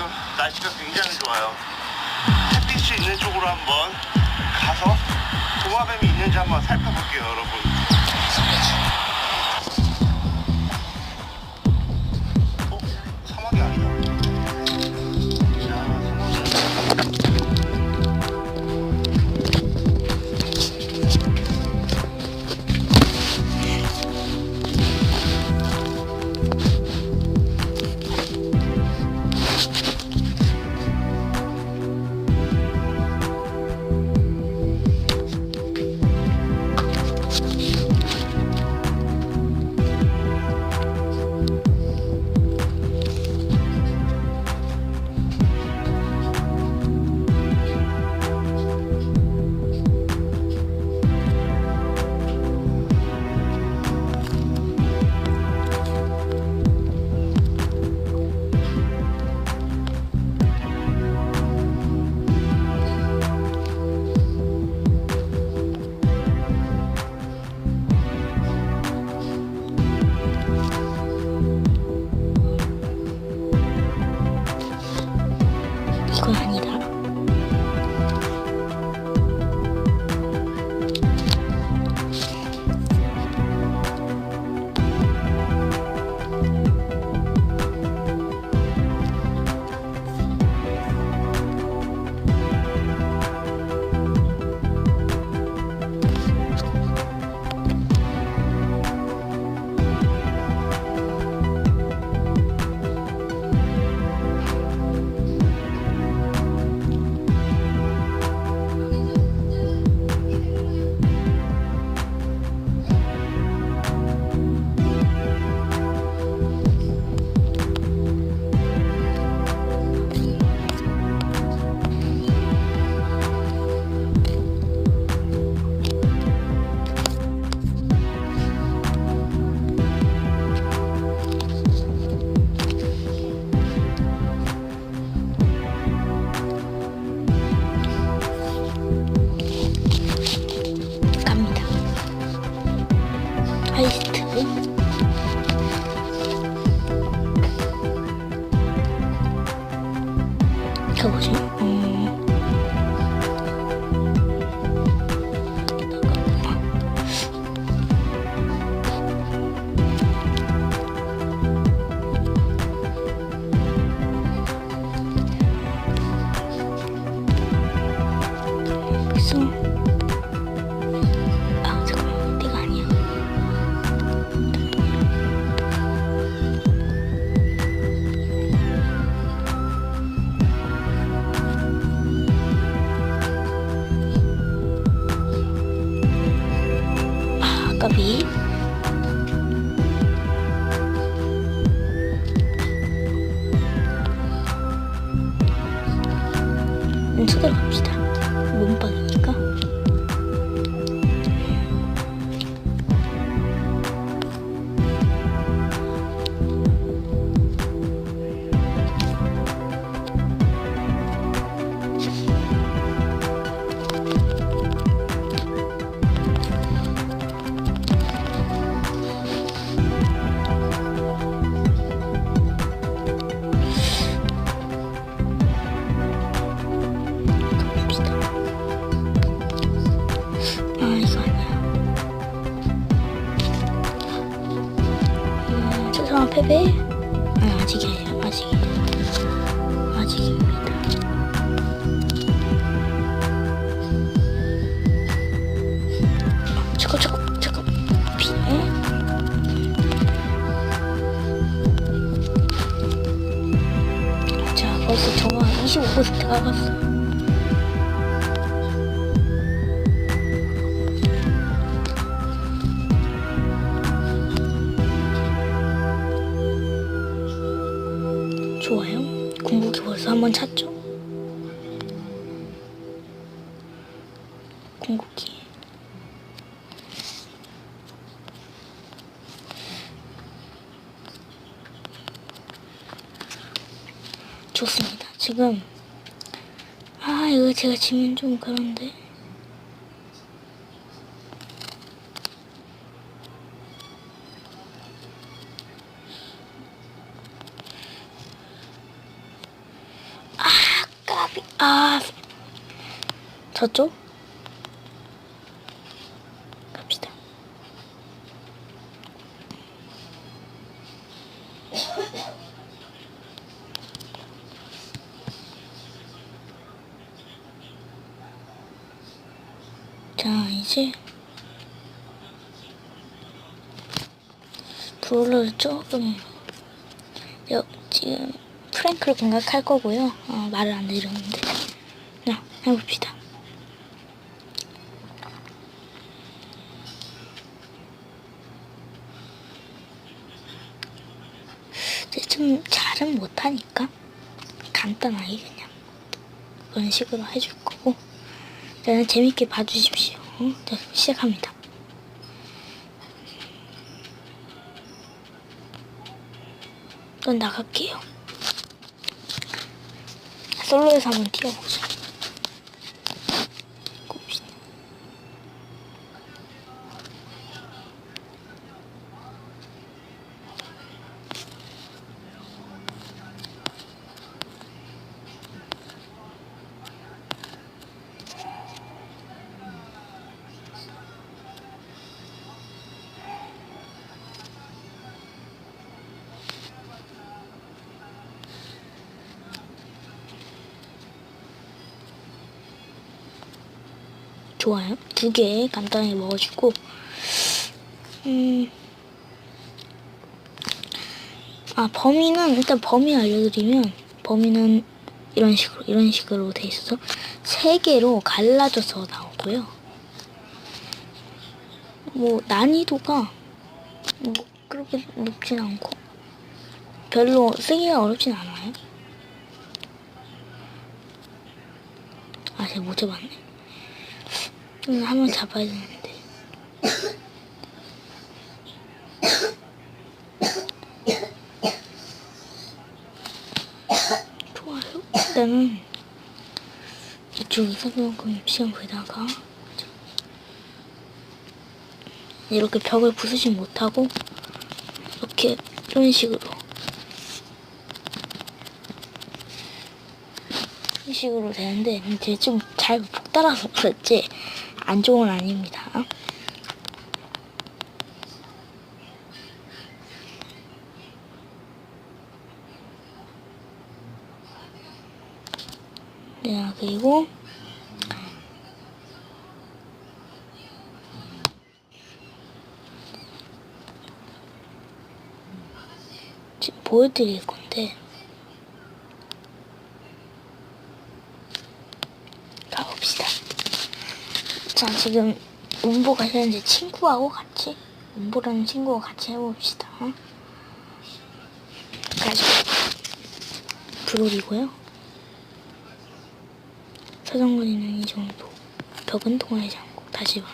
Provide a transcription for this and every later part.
지금 날씨가 굉장히 좋아요. 햇빛이 있는 쪽으로 한번 가서 도마뱀이 있는지 한번 살펴볼게요, 여러분. 저가 25% 좋습니다. 지금 아 이거 제가 지면 좀 그런데 까비. 아. 저쪽? 갑시다. 자, 이제 브롤러를 조금 여, 지금 프랭크를 공략할 거고요. 어, 말을 안 드렸는데. 자, 해봅시다. 근데 좀 잘은 못하니까 간단하게 그냥 그런 식으로 해줄 거고 일단은 재밌게 봐주십시오. 어? 자, 시작합니다. 넌 나갈게요. 솔로에서 한번 뛰어보자. 좋아요. 두 개 간단하게 먹어주고, 음, 아, 범위는, 일단 범위 알려드리면, 범위는 이런 식으로, 이런 식으로 돼 있어서, 세 개로 갈라져서 나오고요. 뭐, 난이도가, 뭐, 그렇게 높진 않고, 별로 쓰기가 어렵진 않아요. 아, 제가 못 잡았네. 음, 한번 잡아야 되는데. 좋아요. 일단은 이쪽에서 조금 시간 보다가 이렇게 벽을 부수지 못하고 이렇게 이런 식으로 이런 식으로 되는데 이제 좀 잘 못 따라서 그렇지 안 좋은 건 아닙니다. 네, 그리고 지금 보여드릴 건데 가봅시다. 자, 지금 운보가 현재 친구하고 같이 운보라는 친구와 같이 해봅시다. 가지고 브롤이고요. 사정거리는 이 정도. 벽은 다시 봐.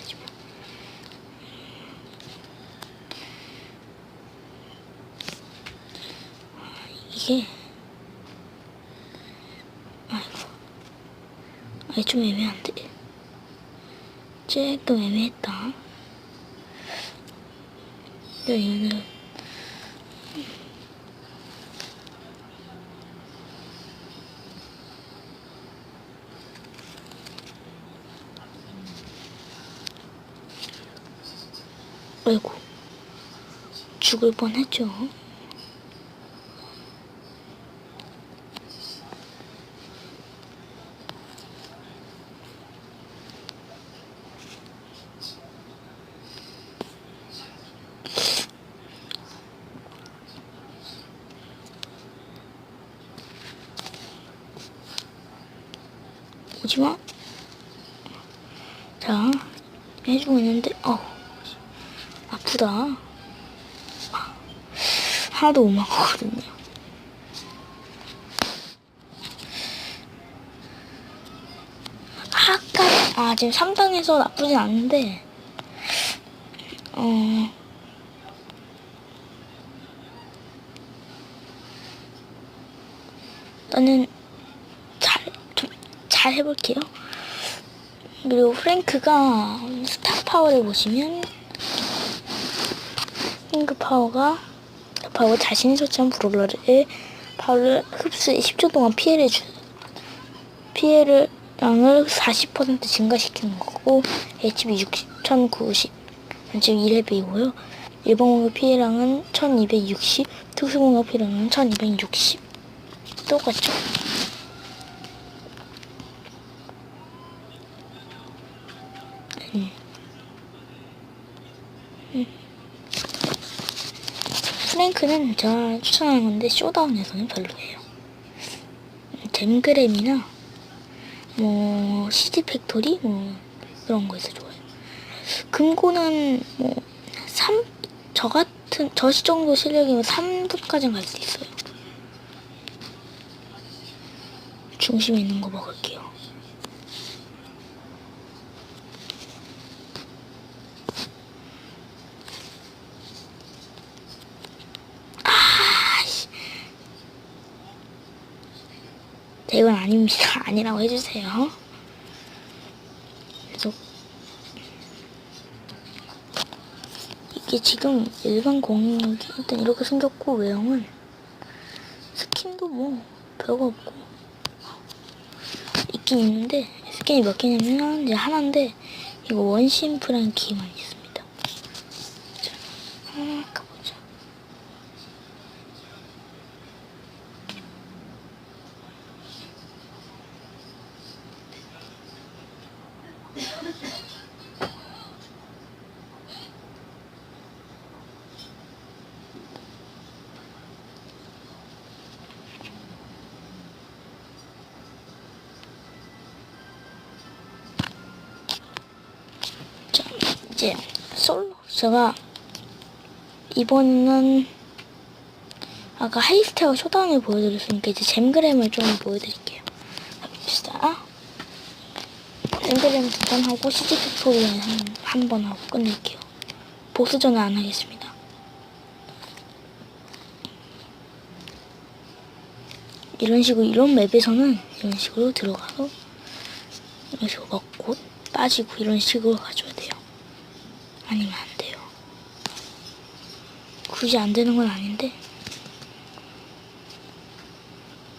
다시 봐. 아, 이게 아이고 아이 좀 애매한데 조금 애매했다. 근데 이거는 아이고 죽을 뻔했죠 오지마 자 해주고 있는데 어. 아프다. 아, 하나도 못 맞거든요. 아까 아 지금 3단에서 나쁘진 않은데 어. 나는 잘, 좀, 잘 해볼게요. 그리고 프랭크가 파워를 보시면 프랭크 파워가 파워 자신이 설치한 브롤러를 파워를 흡수해 10초 동안 피해를 주, 피해를 량을 40% 증가시키는 거고 HP 6090 지금 1렙이고요. 일반 공격 피해량은 1260, 특수 공격 피해량은 1260. 똑같죠? 음. 음. 프랭크는 제가 추천하는 건데 쇼다운에서는 별로예요. 잼그램이나 뭐 CG 팩토리 뭐 그런 거에서 좋아요. 금고는 뭐 3, 저 같은 저시 정도 실력이면 3급까지는 갈 수 있어요. 중심에 있는 거 먹을게요. 아씨. 네, 이건 아닙니다. 아니라고 해주세요. 그래서 이게 지금 일반 공격이 일단 이렇게 생겼고 외형은 스킨도 뭐 별거 없고 있긴 있는데 스킨이 몇 개냐면 이제 하나인데 이거 원심 프랭키만 있습 제가 이번에는 아까 하이스테어 쇼다운을 보여드렸으니까 이제 잼그램을 좀 보여드릴게요. 봅시다. 잼그램 두번 하고 CG 팩토리 한번 하고 끝낼게요. 보스전은 안 하겠습니다. 이런 식으로 이런 맵에서는 이런 식으로 들어가서 이런 식으로 먹고 빠지고 이런 식으로 가줘야 돼요. 아니면. 굳이 안 되는 건 아닌데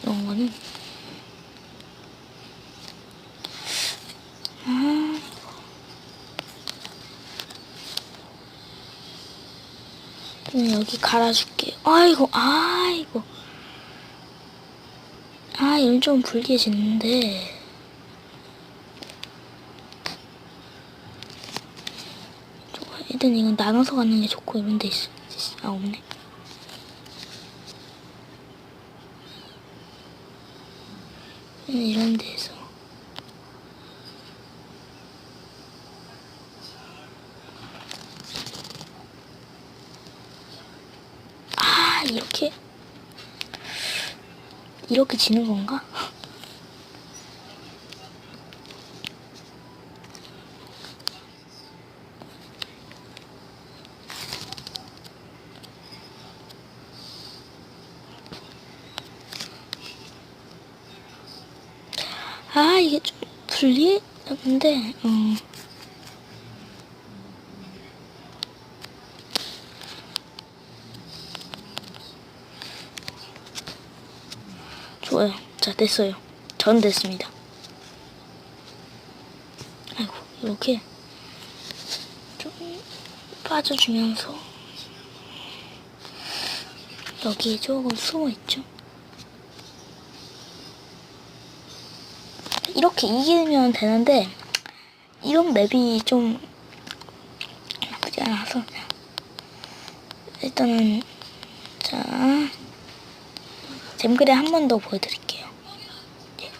이런 거는 아 그냥 여기 갈아줄게요. 아이고 아이고 아 이건 좀 불리해지는데. 일단 이건 나눠서 가는 게 좋고 이런 데 있어. 아 없네. 음, 이런 데서 아 이렇게 이렇게 지는 건가? 아 이게 좀 불리했는데 음. 좋아요. 자 됐어요. 전 됐습니다. 아이고 이렇게 좀 빠져주면서 여기에 조금 숨어 있죠 이렇게 이기면 되는데 이런 맵이 좀 나쁘지 않아서 일단은 자 잼그레 한 번 더 보여드릴게요. 예.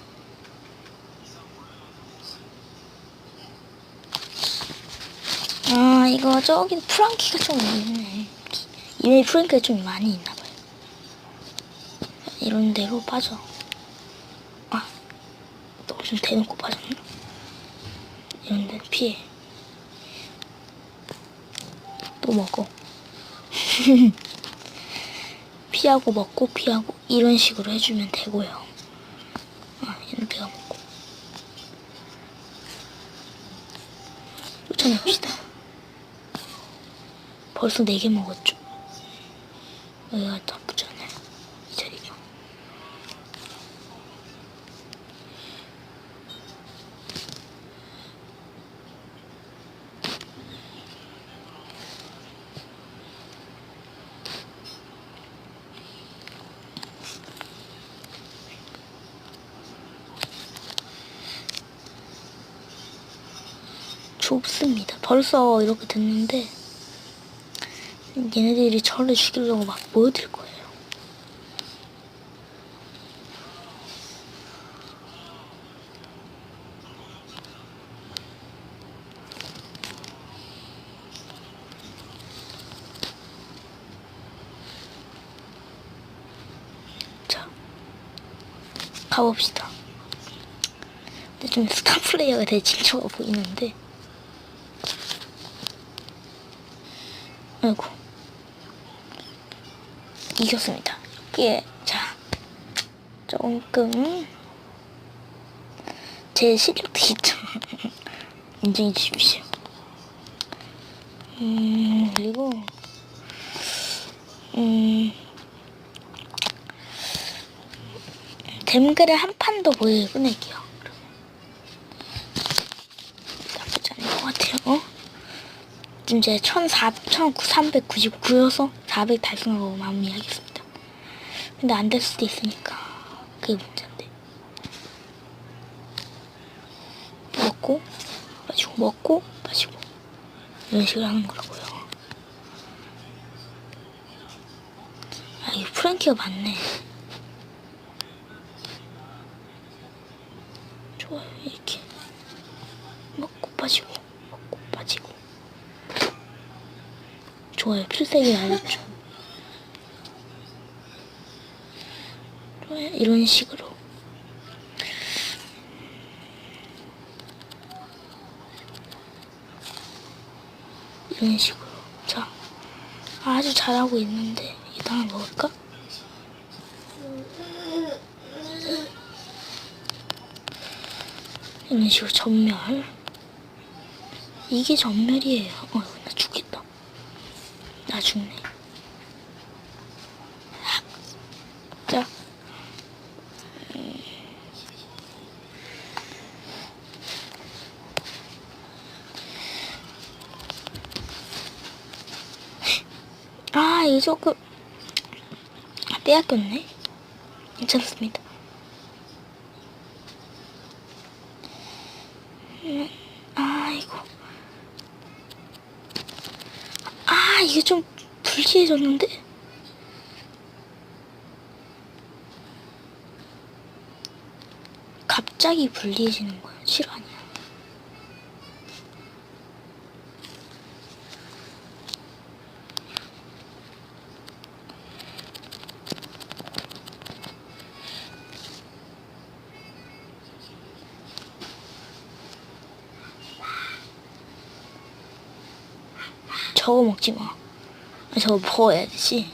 아 이거 저기 프랑키가 좀 있네. 이메일 프랑키가 좀 많이 있나봐요. 이런 데로 빠져. 좀 대놓고 빠졌나? 이런 데 피해. 또 먹어. 피하고 먹고 피하고 이런 식으로 해주면 되고요. 아, 얘는 내가 먹고. 쫓아내봅시다. 벌써 4개 먹었죠. 여기가 나쁘지 않아요. 이 자리가. 좁습니다. 벌써 이렇게 됐는데 얘네들이 저를 죽이려고 막 모여들 거예요. 자, 가봅시다. 근데 좀 스타 플레이어가 되게 진초가 보이는데. 아이고. 이겼습니다. 예, 자. 조금. 제 실력도 있죠. 인정해 주십시오. 음, 그리고. 음. 댐글을 한판 더 보여 끝낼게요. 그러면. 나쁘지 않은 것 같아요. 어? 지금 이제 1399여서 400 달성하고 마무리하겠습니다. 근데 안 될 수도 있으니까 그게 문제인데. 먹고 마시고 먹고 마시고 이런 식으로 하는 거라고요. 아 이거 프랭키가 맞네. 좋아요 이렇게 먹고 빠지고 먹고 빠지고 알았죠 좋아요 이런 식으로 이런 식으로 자 아주 잘하고 있는데 하나 먹을까? 이런 식으로 전멸. 이게 전멸이에요. 어. 나 죽네. 악. 자. 음. 아, 이거 조금 빼앗겼네. 괜찮습니다. 아이고. 아, 이게 좀 불리해졌는데? 갑자기 불리해지는 거야. 실화 냐. 저거 먹지 마. 아, 저거 먹어야 되지.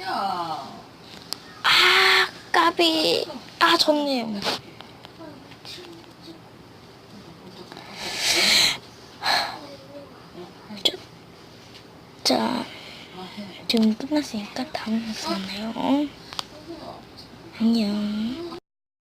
야, 아, 까비. 아, 좋네요. 자, 자, 지금 끝났으니까 다음에 만나요. 안녕.